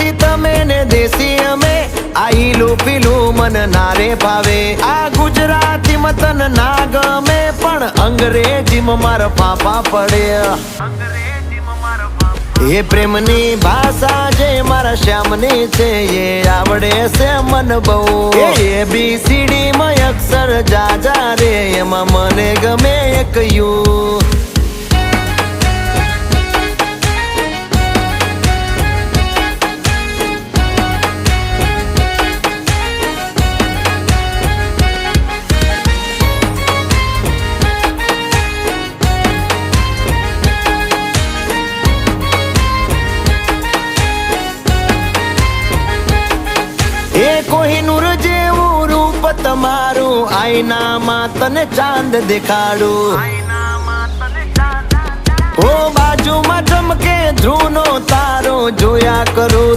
વિદેશી તમે ને દેશી અમે આઈલું પીલું મન નારે ભાવે. આ ગુજરાતી મતન ના ગમે પણ અંગ્રેજી મારા પાપા પડે. એ પ્રેમની ભાષા જે મારા શ્યામની છે, એ આવડે છે મન બહુ. એ બી સીડી માં અક્ષર જાજા રે, એમાં મને ગમે એક યુ. આઈનામાં તને ચાંદ દેખાડું. ઓ બાજુમાં ચમકે ધ્રુવનો તારો જોયા કરું.